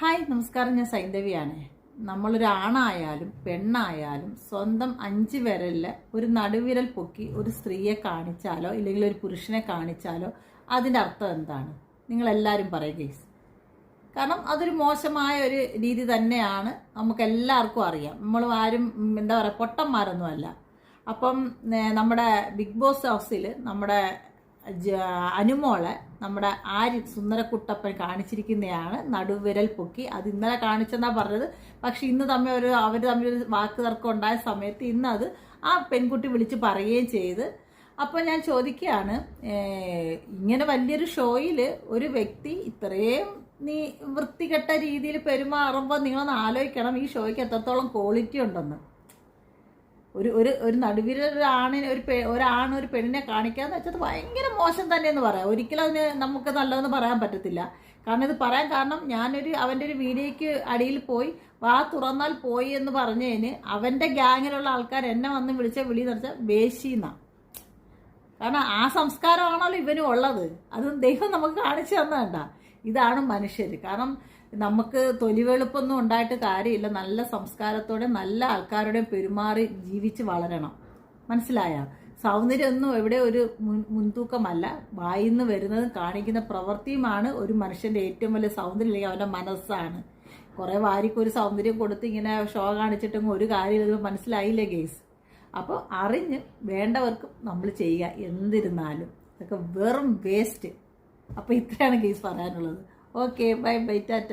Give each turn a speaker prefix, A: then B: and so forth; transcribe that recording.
A: Hi നമസ്കാരം. ഞാൻ സൈന്ധവിയാണ് നമ്മളൊരാണായാലും പെണ്ണായാലും സ്വന്തം അഞ്ച് വിരലിൽ ഒരു നടുവിരൽ പൊക്കി ഒരു സ്ത്രീയെ കാണിച്ചാലോ ഇല്ലെങ്കിൽ ഒരു പുരുഷനെ കാണിച്ചാലോ അതിന്റെ അർത്ഥം എന്താണ്? നിങ്ങളെല്ലാവരും പറയുക ഗൈസ് കാരണം അതൊരു മോശമായ ഒരു രീതി തന്നെയാണ് നമുക്ക് എല്ലാവർക്കും അറിയാം. നമ്മൾ ആരും എന്താ പറയുക പൊട്ടന്മാരൊന്നുമല്ല. അപ്പം നമ്മുടെ ബിഗ് ബോസ് ഹൗസിൽ നമ്മുടെ അനുമോളെ നമ്മുടെ ആര് സുന്ദരക്കുട്ടപ്പൻ കാണിച്ചിരിക്കുന്നതാണ് നടുവിരൽ പൊക്കി. അത് ഇന്നലെ കാണിച്ചെന്നാ പറഞ്ഞത്. പക്ഷെ ഇന്ന് തമ്മിൽ ഒരു അവർ തമ്മിൽ ഒരു വാക്ക് തർക്കം ഉണ്ടായ സമയത്ത് ഇന്ന് അത് ആ പെൺകുട്ടി വിളിച്ച് പറയുകയും ചെയ്ത്. അപ്പോൾ ഞാൻ ചോദിക്കുകയാണ് ഇങ്ങനെ വലിയൊരു ഷോയിൽ ഒരു വ്യക്തി ഇത്രയും നീ വൃത്തികെട്ട രീതിയിൽ പെരുമാറുമ്പോൾ നിങ്ങളൊന്ന് ആലോചിക്കണം ഈ ഷോയ്ക്ക് എത്രത്തോളം ക്വാളിറ്റി ഉണ്ടെന്ന്. ഒരു ഒരു ഒരു നടുവിൽ ഒരു ഒരു പെ ഒരാണ് ഒരു പെണ്ണിനെ കാണിക്കാന്ന് വെച്ചത് ഭയങ്കര മോശം തന്നെയെന്ന് പറയാം. ഒരിക്കലും അതിന് നമുക്ക് നല്ലതെന്ന് പറയാൻ പറ്റത്തില്ല. കാരണം ഇത് പറയാൻ കാരണം ഞാനൊരു അവന്റെ ഒരു വീഡിയോയ്ക്ക് അടിയിൽ പോയി വാ തുറന്നാൽ പോയി എന്ന് പറഞ്ഞതിന് അവന്റെ ഗ്യാങ്ങിലുള്ള ആൾക്കാർ എന്നെ വന്ന് വിളിച്ച വിളി എന്ന് വെച്ചാൽ കാരണം ആ സംസ്കാരമാണല്ലോ ഇവനും ഉള്ളത്. അത് ദൈവം നമുക്ക് കാണിച്ചു തന്നതണ്ട. ഇതാണ് മനുഷ്യർ കാരണം നമുക്ക് തൊലിവെളുപ്പൊന്നും ഉണ്ടായിട്ട് കാര്യമില്ല. നല്ല സംസ്കാരത്തോടെ നല്ല ആൾക്കാരുടെ പെരുമാറി ജീവിച്ച് വളരണം. മനസ്സിലായ? സൗന്ദര്യമൊന്നും എവിടെ ഒരു മുൻ മുൻതൂക്കമല്ല. നിന്ന് വരുന്നതും കാണിക്കുന്ന പ്രവൃത്തിയുമാണ് ഒരു മനുഷ്യന്റെ ഏറ്റവും വലിയ സൗന്ദര്യം അല്ലെങ്കിൽ അവന്റെ മനസ്സാണ്. കുറേ വാരിക്കൊരു സൗന്ദര്യം കൊടുത്ത് ഇങ്ങനെ ഷോ കാണിച്ചിട്ടൊന്നും ഒരു കാര്യം മനസ്സിലായില്ല ഗെയ്സ് അപ്പോൾ അറിഞ്ഞ് വേണ്ടവർക്കും നമ്മൾ ചെയ്യുക. എന്തിരുന്നാലും. അതൊക്കെ വെറും വേസ്റ്റ് അപ്പോൾ ഇത്രയാണ് കേസ് പറയാനുള്ളത്. Okay bye bye Tata